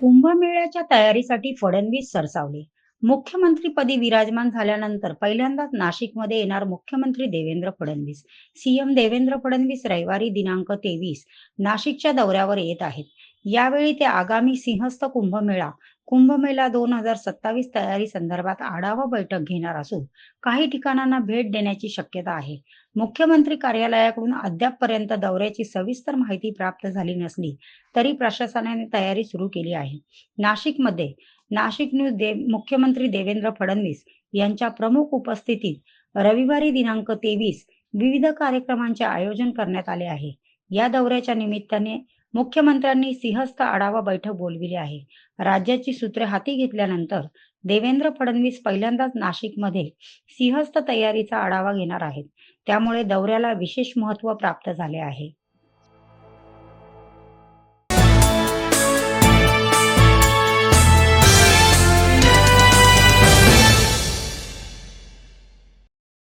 कुंभमेळ्याच्या तयारीसाठी फडणवीस सरसावले. मुख्यमंत्रीपदी विराजमान झाल्यानंतर पहिल्यांदाच नाशिकमध्ये येणार मुख्यमंत्री देवेंद्र फडणवीस. सीएम देवेंद्र फडणवीस रविवारी दिनांक तेवीस नाशिकच्या दौऱ्यावर येत आहेत. यावेळी ते आगामी सिंहस्थ कुंभमेळा कुंभमेळा दोन हजार सत्तावीस तयारी संदर्भात आढावा बैठक घेणार असून काही ठिकाणांना भेट देण्याची शक्यता आहे. मुख्यमंत्री कार्यालयाकडून अद्यापपर्यंत दौऱ्याची सविस्तर माहिती प्राप्त झाली नसली तरी प्रशासनाने तयारी सुरू केली आहे. नाशिकमध्ये नाशिक न्यूज दे मुख्यमंत्री देवेंद्र फडणवीस यांच्या प्रमुख उपस्थितीत रविवारी दिनांक तेवीस विविध कार्यक्रमांचे आयोजन करण्यात आले आहे. या दौऱ्याच्या निमित्ताने मुख्यमंत्र्यांनी सिंहस्थ आढावा बैठक बोलविली आहे. राज्याची सूत्रे हाती घेतल्यानंतर देवेंद्र फडणवीस पहिल्यांदाच नाशिकमध्ये सिंहस्थ तयारीचा आढावा घेणार आहेत. त्यामुळे दौऱ्याला विशेष महत्त्व प्राप्त झाले आहे.